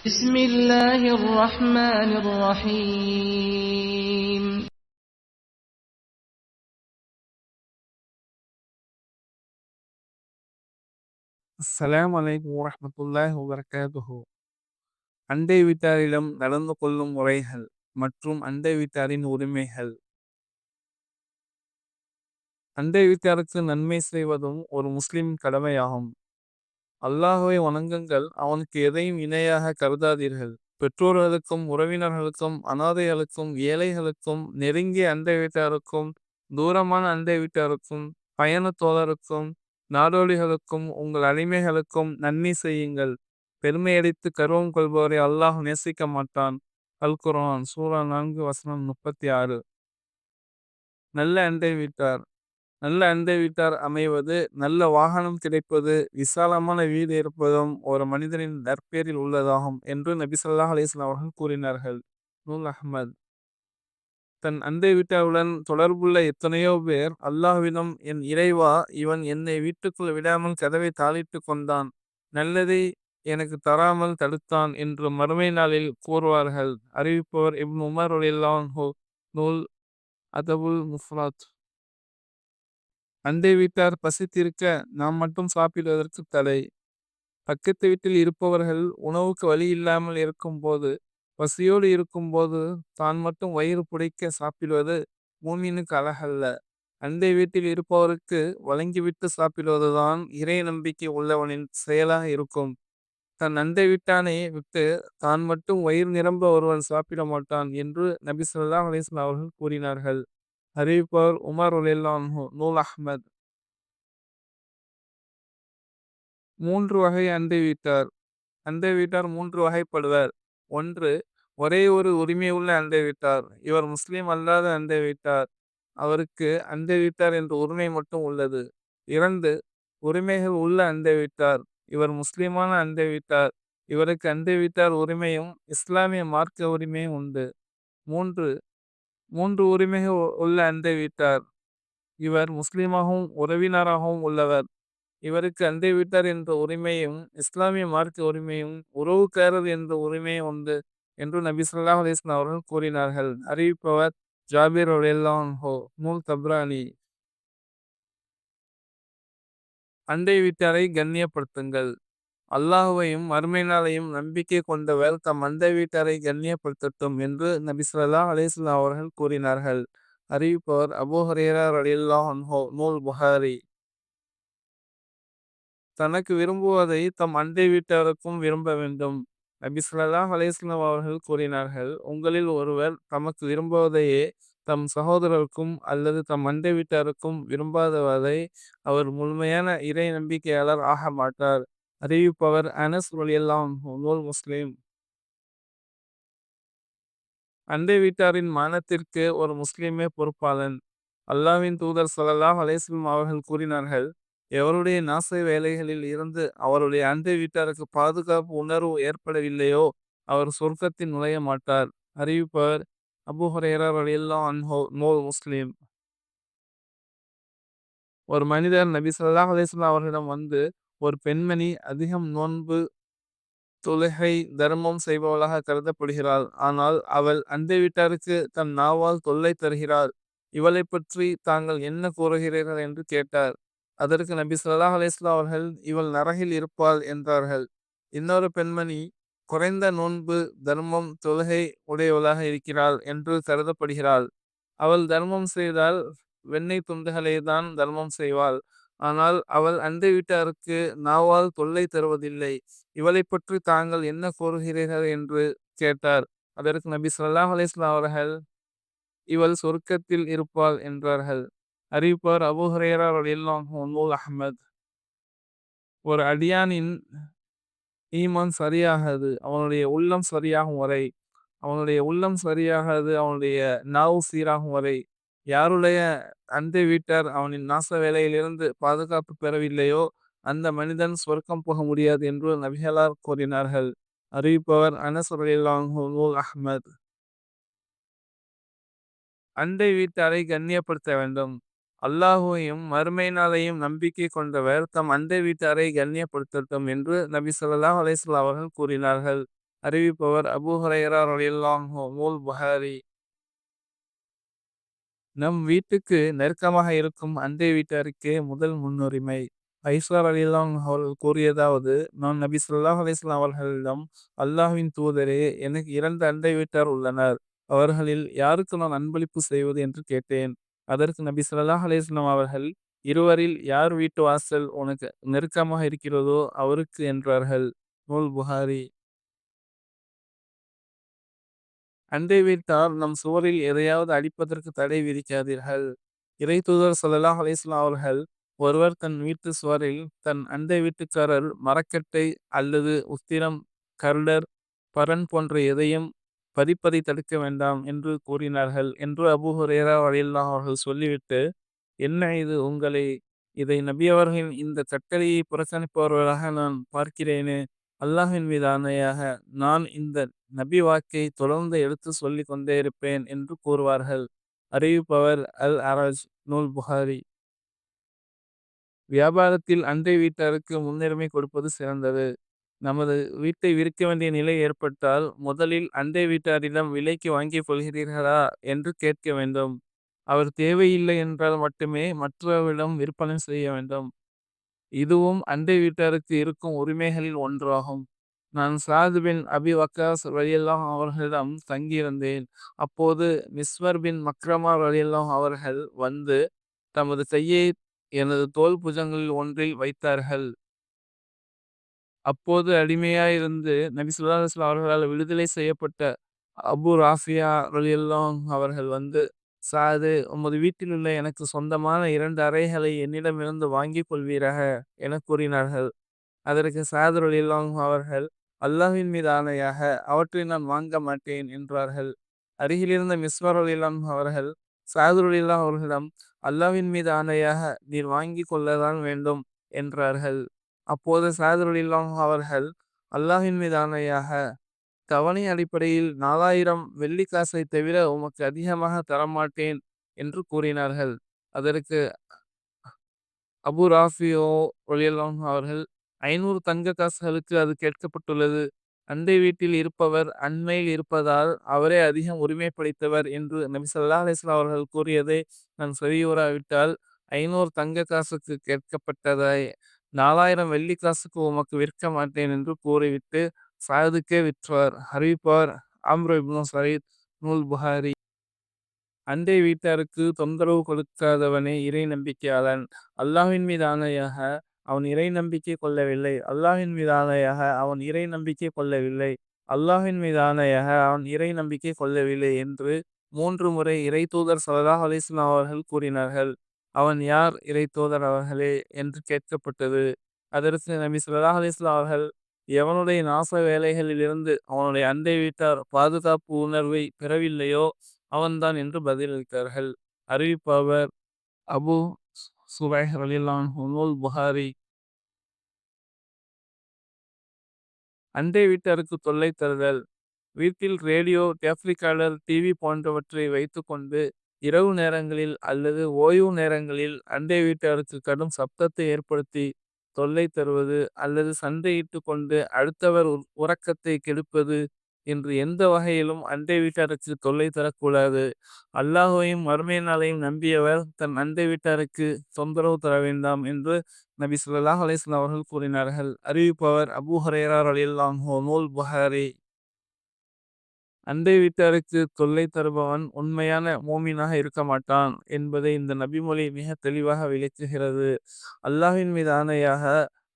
بسم الله الرحمن الرحيم அஸ்ஸலாமு அலைக்கும் வரஹ்மத்துல்லாஹி வபரகாத்துஹு அண்டை வீட்டாரிடம் நடந்து கொள்ளும் முறைகள் மற்றும் அண்டை வீட்டாரின் உரிமைகள் அண்டை வீட்டாருக்கு நன்மை செய்வதும் ஒரு முஸ்லிம் கடமையாகும் அல்லாஹுவை வணங்குங்கள். அவனுக்கு எதையும் இணையாக கருதாதீர்கள். பெற்றோர்களுக்கும் உறவினர்களுக்கும் அனாதைகளுக்கும் ஏழைகளுக்கும் நெருங்கிய அண்டை வீட்டாருக்கும் தூரமான அண்டை வீட்டாருக்கும் பயண தோழருக்கும் நாடோடிகளுக்கும் உங்கள் அடிமைகளுக்கும் நன்மை செய்யுங்கள். பெருமையடித்து கருவம் கொள்பவரை அல்லாஹ் நேசிக்க மாட்டான். அல்குரான் சூரா நான்கு வசனம் முப்பத்தி ஆறு. நல்ல அண்டை வீட்டார். நல்ல அண்டை வீட்டார் அமைவது நல்ல வாகனம் கிடைப்பது விசாலமான வீடு இருப்பதும் ஒரு மனிதனின் நற்பேரில் உள்ளதாகும் என்று நபி சொல்லாஹ் அலிஸ்லாம் அவர்கள் கூறினார்கள். நூல் அஹ்மத். தன் அண்டை வீட்டாருடன் தொடர்புள்ள எத்தனையோ பேர் அல்லாஹ்விடம் என் இறைவா இவன் என்னை வீட்டுக்குள் விடாமல் கதவை தாளிட்டு கொண்டான். நல்லதை எனக்கு தராமல் தடுத்தான் என்று மறுமை நாளில் கூறுவார்கள். அறிவிப்பவர் இப்னு உமர் ஹோ நூல் அதபுல் முஃப்ராத். அண்டை வீட்டார் பசித்திருக்க நாம் மட்டும் சாப்பிடுவதற்கு தடை. பக்கத்து வீட்டில் இருப்பவர்கள் உணவுக்கு வழி இல்லாமல் இருக்கும்போது பசியோடு இருக்கும்போது தான் மட்டும் வயிறு புடைக்க சாப்பிடுவது மூமினுக்கு அழகல்ல. அண்டை வீட்டில் இருப்பவருக்கு வழங்கிவிட்டு சாப்பிடுவதுதான் இறை நம்பிக்கை உள்ளவனின் செயலாக இருக்கும். தன் அண்டை வீட்டானை விட்டு தான் மட்டும் வயிறு நிரம்ப ஒருவன் சாப்பிட மாட்டான் என்று நபி சொல்லா அலிஸ்லாம் அவர்கள் கூறினார்கள். அறிவிப்பவர் உமர் ரலியல்லாஹு நூல் அஹ்மத் மூன்று வகை அண்டை வீட்டார். அண்டை வீட்டார் மூன்று வகைப்படுவர். ஒன்று ஒரே ஒரு உரிமை உள்ள அண்டை வீட்டார். இவர் முஸ்லீம் அல்லாத அண்டை வீட்டார். அவருக்கு அண்டை வீட்டார் என்ற உரிமை மட்டும் உள்ளது. இரண்டு உரிமைகள் உள்ள அண்டை வீட்டார். இவர் முஸ்லீமான அண்டை வீட்டார். இவருக்கு அண்டை வீட்டார் உரிமையும் இஸ்லாமிய மார்க்க உரிமையும் உண்டு. மூன்று மூன்று உரிமைகள் உள்ள அண்டை வீட்டார். இவர் முஸ்லீமாகவும் உறவினராகவும் உள்ளவர். இவருக்கு அண்டை வீட்டார் என்ற உரிமையும் இஸ்லாமிய மார்க்க உரிமையும் உறவுக்காரர் என்ற உரிமையும் உண்டு என்று நபி ஸல்லல்லாஹு அலிஸ்லாம் அவர்கள் கூறினார்கள். அறிவிப்பவர் ஜாபீர் ஹோ நூல் தப்ரானி. அண்டை வீட்டாரை கண்ணியப்படுத்துங்கள். அல்லாஹுவையும் மறுமை நாளையும் நம்பிக்கை கொண்டவர் தம் அந்த வீட்டாரை கண்ணியப்படுத்தட்டும் என்று நபிசுல்லா அலிஸ்லா அவர்கள் கூறினார்கள். அறிவிப்பவர் அபூ ஹரேரா ரலில்லா நூல் புகாரி. தனக்கு விரும்புவதை தம் அண்டை வீட்டாருக்கும் விரும்ப வேண்டும். நபிசுல்லா அலிஸ்லாம் அவர்கள் கூறினார்கள் உங்களில் ஒருவர் தமக்கு விரும்புவதையே தம் சகோதரருக்கும் அல்லது தம் அண்டை வீட்டாருக்கும் விரும்பாதவரை அவர் முழுமையான இறை நம்பிக்கையாளர் ஆக மாட்டார். அறிவிப்பவர் அனஸ் ரலியல்லாஹு நூல் அண்டை வீட்டாரின் மானத்திற்கு ஒரு முஸ்லீமே பொறுப்பாளன். அல்லாவின் தூதர் சலல்லாஹ் அலேஸ்லம் அவர்கள் கூறினார்கள் எவருடைய நாசை வேலைகளில் இருந்து அவருடைய அண்டை வீட்டாருக்கு பாதுகாப்பு உணர்வு ஏற்படவில்லையோ அவர் சொர்க்கத்தில் நுழைய மாட்டார். அறிவிப்பவர் அபூ ஹுரைரா அன்ஹோ அன்ஹு நூல் முஸ்லீம். ஒரு மனிதர் நபி சல்லாஹ் அலேஸ்லாம் அவர்களிடம் வந்து ஒரு பெண்மணி அதிகம் நோன்பு தொழுகை தர்மம் செய்பவளாக கருதப்படுகிறாள். ஆனால் அவள் அண்டை வீட்டாருக்கு தன் நாவால் தொல்லை தருகிறாள். இவளை பற்றி தாங்கள் என்ன கூறுகிறீர்கள் என்று கேட்டார். அதற்கு நபி சொல்லாஹ் அலிஸ்லா அவர்கள் இவள் நரகில் இருப்பாள் என்றார்கள். இன்னொரு பெண்மணி குறைந்த நோன்பு தர்மம் தொழுகை உடையவளாக இருக்கிறாள் என்று கருதப்படுகிறாள். அவள் தர்மம் செய்தால் வெண்ணெய் துண்டுகளை தான் தர்மம் செய்வாள். ஆனால் அவள் அண்டை வீட்டாருக்கு நாவால் தொல்லை தருவதில்லை. இவளை பற்றி தாங்கள் என்ன கூறுகிறீர்கள் என்று கேட்டார். அதற்கு நபி ஸல்லல்லாஹு அலிஸ்லாம் அவர்கள் இவள் சொர்க்கத்தில் இருப்பாள் என்றார்கள். அறிவிப்பார் அபு ஹரேரா ரலியல்லாஹு அஹமத். ஒரு அடியானின் ஈமான் சரியாகாது அவனுடைய உள்ளம் சரியாகும் வரை அவனுடைய உள்ளம் சரியாகாது அவனுடைய நாவு சீராகும் வரை யாருடைய அண்டை வீட்டார் அவனின் நாச வேலையிலிருந்து பாதுகாப்பு பெறவில்லையோ அந்த மனிதன் சொர்க்கம் போக முடியாது என்று நபிகளார் கூறினார்கள். அறிவிப்பவர் அனஸ் அஹ்மத். அண்டை வீட்டாரை கண்ணியப்படுத்த வேண்டும். அல்லாஹுவையும் மறுமை நாளையும் நம்பிக்கை கொண்டவர் தம் அண்டை வீட்டாரை கண்ணியப்படுத்தட்டும் என்று நபி ஸல்லல்லாஹு அலைஹி அவர்கள் கூறினார்கள். அறிவிப்பவர் அபூ ஹரையரா ரலியல்லாஹு நூல் புகாரி. நம் வீட்டுக்கு நெருக்கமாக இருக்கும் அண்டை வீட்டாருக்கே முதல் முன்னுரிமை. ஐஸ்வர் அலிலாம் அவர்கள் கூறியதாவது நான் நபி சொல்லாஹ் அலிஸ்லாம் அவர்களிடம் அல்லாஹ்வின் தூதரே எனக்கு இரண்டு அண்டை வீட்டார் உள்ளனர். அவர்களில் யாருக்கு நான் அன்பளிப்பு செய்வது என்று கேட்டேன். அதற்கு நபி சொல்லாஹ் அலிஸ்லாம் அவர்கள் இருவரில் யார் வீட்டு வாசல் உனக்கு நெருக்கமாக இருக்கிறதோ அவருக்கு என்றார்கள். நூல் புகாரி. அண்டை வீட்டார் நம் சுவரில் எதையாவது அடிப்பதற்கு தடை விதிக்காதீர்கள். இறை தூதர் ஸல்லல்லாஹு அலைஹி அவர்கள் ஒருவர் தன் வீட்டு சுவரில் தன் அண்டை வீட்டுக்காரர் மரக்கட்டை அல்லது உத்திரம் கருடர் பரன் போன்ற எதையும் பதிப்பதை தடுக்க வேண்டாம் என்று கூறினார்கள் என்று அபு ஹுரைரா ரலியல்லாஹு அவர்கள் சொல்லிவிட்டு என்ன இது உங்களை இதை நபியவர்களின் இந்த கட்டளையை புறக்கணிப்பவர்களாக நான் பார்க்கிறேனே அல்லாஹின் மீது ஆணையாக நான் இந்த நபி வாக்கை தொடர்ந்து எடுத்து சொல்லிக் கொண்டே இருப்பேன் என்று கூறுவார்கள். அறிவிப்பவர் அல் அரஜ் நூல் புகாரி. வியாபாரத்தில் அண்டை வீட்டாருக்கு முன்னுரிமை கொடுப்பது சிறந்தது. நமது வீட்டை விற்க வேண்டிய நிலை ஏற்பட்டால் முதலில் அண்டை வீட்டாரிடம் விலைக்கு வாங்கிக் கொள்கிறீர்களா என்று கேட்க வேண்டும். அவர் தேவையில்லை என்றால் மட்டுமே மற்றவரிடம் விற்பனை செய்ய வேண்டும். இதுவும் அண்டை வீட்டாருக்கு இருக்கும் உரிமைகளில் ஒன்றாகும். நான் சாது பின் அபி வக்காஸ் ரலியல்லாஹு அவர்களிடம் தங்கியிருந்தேன். அப்போது மிஸ்வர் பின் மக்ரமா ரலியல்லாஹு அவர்கள் வந்து தமது கையை எனது தோல் புஜங்களில் ஒன்றில் வைத்தார்கள். அப்போது அடிமையாயிருந்து நபி ஸல்லல்லாஹு அவர்களால் விடுதலை செய்யப்பட்ட அபு ராஃபியா ரலியல்லாஹு அவர்கள் வந்து சாது உமது வீட்டில் உள்ள எனக்கு சொந்தமான இரண்டு அறைகளை என்னிடமிருந்து வாங்கிக் கொள்வீராக என கூறினார்கள். அதற்கு சாது ரலியல்லாஹு அவர்கள் அல்லாஹ்வின் மீது ஆணையாக அவற்றை நான் வாங்க மாட்டேன் என்றார்கள். அருகிலிருந்த மிஸ்வர் ரலியல்லாஹு அவர்கள் சாது அவர்களிடம் அல்லாவின் மீது ஆணையாக நீர் வாங்கி கொள்ளதான் வேண்டும் என்றார்கள். அப்போது சாது ரலியல்லாஹு அவர்கள் அல்லாஹ்வின் மீது ஆணையாக தவணை அடிப்படையில் நாலாயிரம் வெள்ளிக்காசை தவிர உமக்கு அதிகமாக தரமாட்டேன் என்று கூறினார்கள். அதற்கு அபு ராஃபியோ ரலியல்லாஹு அவர்கள் ஐநூறு தங்க காசுகளுக்கு அது கேட்கப்பட்டுள்ளது. அண்டை வீட்டில் இருப்பவர் அண்மையில் இருப்பதால் அவரே அதிகம் உரிமை படைத்தவர் என்று நபி சல்லா அலிஸ்லா அவர்கள் கூறியதை நான் செவியுறவிட்டால் ஐநூறு தங்க காசுக்கு கேட்கப்பட்டதை நாலாயிரம் வெள்ளி காசுக்கு உமக்கு விற்க மாட்டேன் என்று கூறிவிட்டு சாதுக்கே விற்றார். அறிவிப்பார் அம்ரு இப்னு சரீத் நூல் புகாரி. அண்டை வீட்டாருக்கு தொந்தரவு கொடுக்காதவனே இறை நம்பிக்கையாளன். அல்லாஹ்வின் மீது ஆணையாக அவன் இறை நம்பிக்கை கொள்ளவில்லை. அல்லாஹின் மீதானையாக அவன் இறை நம்பிக்கை கொள்ளவில்லை. அல்லாஹின் மீதானையாக அவன் இறை நம்பிக்கை கொள்ளவில்லை என்று மூன்று முறை இறை தூதர் ஸல்லல்லாஹு அலிஸ்லாம் அவர்கள் கூறினார்கள். அவன் யார் இறை தூதர் அவர்களே என்று கேட்கப்பட்டது. அதற்கு நபி ஸல்லல்லாஹு அலிஸ்லாம் அவர்கள் எவனுடைய நாச வேலைகளிலிருந்து அவனுடைய அண்டை வீட்டார் பாதுகாப்பு உணர்வை பெறவில்லையோ அவன்தான் என்று பதிலளித்தார்கள். அறிவிப்பவர் அபு சுபைஹ் ரலிலான் நூல் புகாரி அண்டை வீட்டாருக்கு தொல்லை தருதல். வீட்டில் ரேடியோ டேப்ரிகாலர் டிவி போன்றவற்றை வைத்துக்கொண்டு இரவு நேரங்களில் அல்லது ஓய்வு நேரங்களில் அண்டை வீட்டாருக்கு கடும் சப்தத்தை ஏற்படுத்தி தொல்லை தருவது அல்லது சண்டையிட்டு கொண்டு அடுத்தவர் உறக்கத்தை கெடுப்பது என்று எந்த வகையிலும் அண்டை வீட்டாருக்கு தொல்லை தரக்கூடாது. அல்லாஹையும் மறுமை நாளையும் நம்பியவர் தன் அண்டை வீட்டாருக்கு தொந்தரவு தர வேண்டாம் என்று நபி ஸல்லல்லாஹு அலைஹி வஸல்லம் அவர்கள் கூறினார்கள். அறிவிப்பவர் அபூ ஹுரைரா ரலியல்லாஹு அன்ஹு நூல் புகாரி. அண்டை வீட்டாருக்கு தொல்லை தருபவன் உண்மையான மோமீனாக இருக்க மாட்டான் என்பதை இந்த நபிமொழி மிக தெளிவாக விளக்குகிறது. அல்லாஹ்வின் மீது ஆணையாக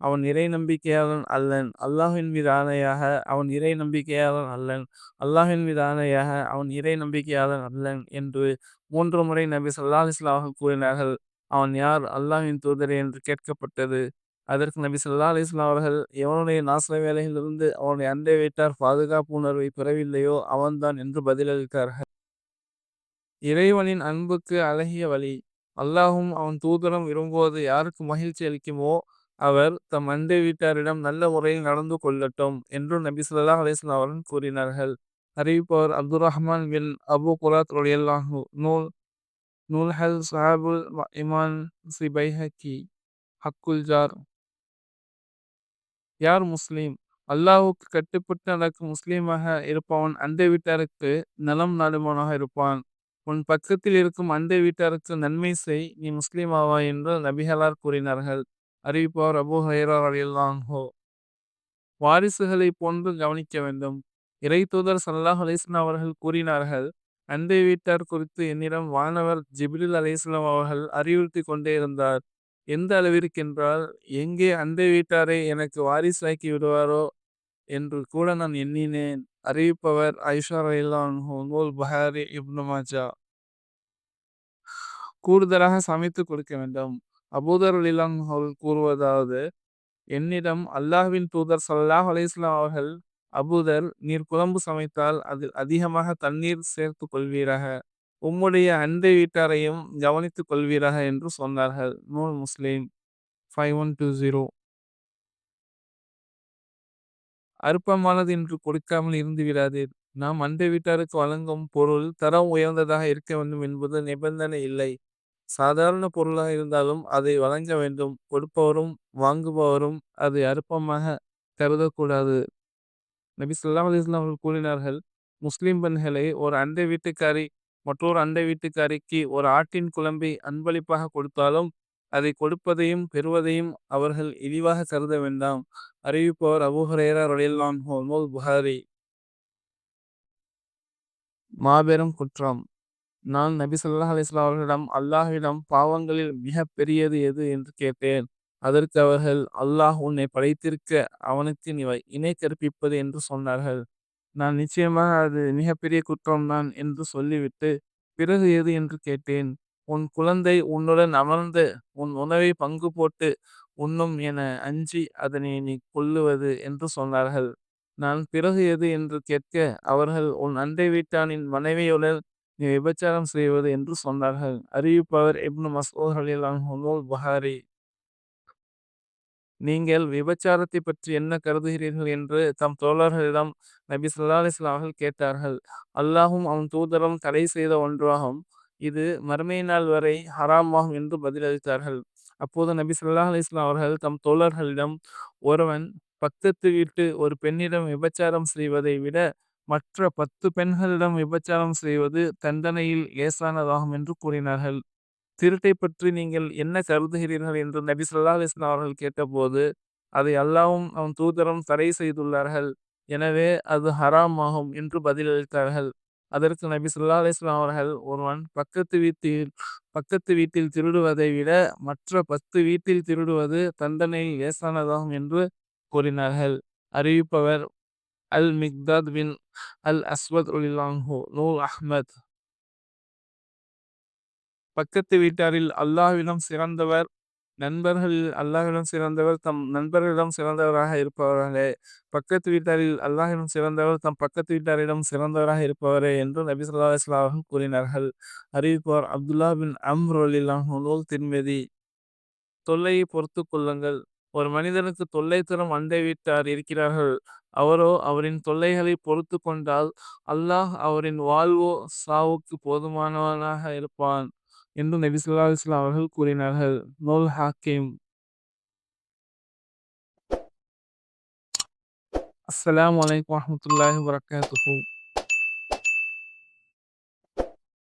அவன் இறை நம்பிக்கையாளன் அல்லன். அல்லாஹின் மீது ஆணையாக அவன் இறை நம்பிக்கையாளன் அல்லன். அல்லாஹின் மீது ஆணையாக அவன் இறை நம்பிக்கையாளன் அல்லன் என்று மூன்று முறை நபி ஸல்லல்லாஹு அலைஹி கூறினார்கள். அவன் யார்? அல்லாஹின் தூதரே என்று கேட்கப்பட்டது. அதற்கு நபி சல்லா அலைஹி அவர்கள் எவனுடைய நாச வேலையிலிருந்து அவனுடைய அண்டை வீட்டார் பாதுகாப்பு உணர்வை பெறவில்லையோ அவன்தான் என்று பதிலளித்தார்கள். இறைவனின் அன்புக்கு அழகிய வழி. அல்லாஹும் அவன் தூதரம் விரும்புவது யாருக்கு மகிழ்ச்சி அளிக்குமோ அவர் தம் அண்டை வீட்டாரிடம் நல்ல முறையில் நடந்து கொள்ளட்டும் என்று நபி சொல்லா அலிஸ்லாம் அவர்கள் கூறினார்கள் அறிவிப்பவர் அப்துல் ரஹ்மான் பின் அபு குராத் ரொலியல்லாஹு நூல் நூல்ஹல் சஹாபுல் இமான் சிபைஹக்கி ஹக்குல் ஜார் யார் முஸ்லீம் அல்லாஹுக்கு கட்டுப்பட்டு நடக்கும் முஸ்லீமாக இருப்பவன் அண்டை வீட்டாருக்கு நலம் நாடுபவனாக இருப்பான். உன் பக்கத்தில் இருக்கும் அண்டை வீட்டாருக்கு நன்மை செய் நீ முஸ்லீம் ஆவாய் என்று நபிகளார் கூறினார்கள். அறிவிப்பவர் அபு ஹைரா ரலியல்லாஹு வாரிசுகளை போன்று கவனிக்க வேண்டும். இறைத்தூதர் தூதர் சல்லாஹ் அலிஸ்லாம் அவர்கள் கூறினார்கள். அண்டை வீட்டார் குறித்து என்னிடம் வானவர் ஜிப்ரில் அலிஸ்லாம் அவர்கள் அறிவுறுத்திக் கொண்டே இருந்தார். எந்த அளவிற்கென்றால் எங்கே அண்டை வீட்டாரை எனக்கு வாரிசாக்கி விடுவாரோ என்று கூட நான் எண்ணினேன். அறிவிப்பவர் ஐஷா ரலியல்லாஹு நூல் பஹாரி இப்னு மாஜா. கூடுதலாக சமைத்துக் கொடுக்க வேண்டும். அபூதர் ரலியல்லாஹு அவர்கள் கூறுவதாவது என்னிடம் அல்லாஹ்வின் தூதர் சல்லாஹ் அலிஸ்லாம் அவர்கள் அபூதர் நீர் குழம்பு சமைத்தால் அதில் அதிகமாக தண்ணீர் சேர்த்து கொள்வீராக. உம்முடைய அண்டை வீட்டாரையும் கவனித்துக் கொள்வீராக என்று சொன்னார்கள். நூல் முஸ்லீம் ஃபைவ் ஒன் டூ ஜீரோ அற்பமானது என்று கொடுக்காமல் இருந்து விடாதீர். நாம் அண்டை வீட்டாருக்கு வழங்கும் பொருள் தரம் உயர்ந்ததாக இருக்க வேண்டும் என்பது நிபந்தனை இல்லை. சாதாரண பொருளாக இருந்தாலும் அதை வழங்க வேண்டும். கொடுப்பவரும் வாங்குபவரும் அதை அற்பமாக கருதக்கூடாது. நபி ஸல்லல்லாஹு அலைஹி வஸல்லம் அவர்கள் கூறினார்கள். முஸ்லிம் பெண்களை ஒரு அண்டை வீட்டுக்காரி மற்றொரு அண்டை வீட்டுக்காரிக்கு ஒரு ஆட்டின் குழம்பை அன்பளிப்பாக கொடுத்தாலும் அதை கொடுப்பதையும் பெறுவதையும் அவர்கள் இழிவாக கருத வேண்டாம். அறிவிப்பவர் அபூ ஹுரைரா ரலியல்லாஹு அன்ஹு புகாரி. மாபெரும் குற்றம் நான் நபி ஸல்லல்லாஹு அலிஸ்லா அவர்களிடம் அல்லாஹ்விடம் பாவங்களில் மிக பெரியது எது என்று கேட்டேன். அதற்கு அவர்கள் அல்லாஹ் உன்னை படைத்திருக்க அவனுக்கு நீ இணை கற்பிப்பது என்று சொன்னார்கள். நான் நிச்சயமாக அது மிகப்பெரிய குற்றம்தான் என்று சொல்லிவிட்டு பிறகு எது என்று கேட்டேன். உன் குழந்தை உன்னுடன் அமர்ந்து உன் உணவை பங்கு போட்டு உண்ணும் என அஞ்சி அதனை நீ கொல்லுவது என்று சொன்னார்கள். நான் பிறகு எது என்று கேட்க அவர்கள் உன் அண்டை வீட்டானின் மனைவியுடன் விபச்சாரம் செய்வது என்று சொன்னார்கள். அறிவிப்பவர் இப்னு மசூத் ரலியல்லாஹு புகாரி. நீங்கள் விபச்சாரத்தை பற்றி என்ன கருதுகிறீர்கள் என்று தம் தோழர்களிடம் நபி ஸல்லல்லாஹு அலைஹி அவர்கள் கேட்டார்கள். அல்லாஹும் அவன் தூதரும் தடை செய்த ஒன்றாகும். இது மறுமை நாள் வரை ஹராமாகும் என்று பதிலளித்தார்கள். அப்போது நபி ஸல்லல்லாஹு அலிஸ்லாம் அவர்கள் தம் தோழர்களிடம் ஒருவன் பக்கத்து வீட்டு ஒரு பெண்ணிடம் விபச்சாரம் செய்வதை விட மற்ற பத்து பெண்களிடம் விபச்சாரம் செய்வது தண்டனையில் லேசானதாகும் என்று கூறினார்கள். திருட்டை பற்றி நீங்கள் என்ன கருதுகிறீர்கள் என்று நபி சொல்லா அலைஹி அவர்கள் கேட்டபோது அதை அல்லாவும் அவன் தூதரும் தடை செய்துள்ளார்கள். எனவே அது ஹராம் ஆகும் என்று பதிலளித்தார்கள். அதற்கு நபி சொல்லா அலிஸ்லாம் அவர்கள் ஒருவன் பக்கத்து வீட்டில் பக்கத்து வீட்டில் திருடுவதை விட மற்ற பத்து வீட்டில் திருடுவது தண்டனையில் லேசானதாகும் என்று கூறினார்கள். அறிவிப்பவர் அல் மிக்தாத் பின் அல் அஸ்வத் ரலியல்லாஹு நூல் அஹ்மத். பக்கத்து வீட்டாரில் அல்லாஹ்விடம் சிறந்தவர் நண்பர்களில் அல்லாஹ்விடம் சிறந்தவர் தம் நண்பர்களிடம் சிறந்தவராக இருப்பவர்களே. பக்கத்து வீட்டாரில் அல்லாஹிடம் சிறந்தவர் தம் பக்கத்து வீட்டாரிடம் சிறந்தவராக இருப்பவரே என்று நபி சொல்லா அலைஹி அவர்கள் கூறினார்கள். அறிவிப்பவர் அப்துல்லா பின் அம்ர் நூல் திருமதி தொல்லையை பொறுத்து கொள்ளுங்கள். ஒரு மனிதனுக்கு தொல்லை தரும் அண்டை வீட்டார் இருக்கிறார்கள். அவரோ அவரின் தொல்லைகளை பொறுத்து கொண்டால் அல்லாஹ் அவரின் வாழ்வோ சாவுக்கு போதுமானவனாக இருப்பான் என்று நபி ஸல்லல்லாஹு அவர்கள் கூறினார்கள். நூல் ஹாக்கிம். அஸ்ஸலாமு அலைக்கும் வரஹ்மத்துல்லாஹி வபரகாத்துஹு.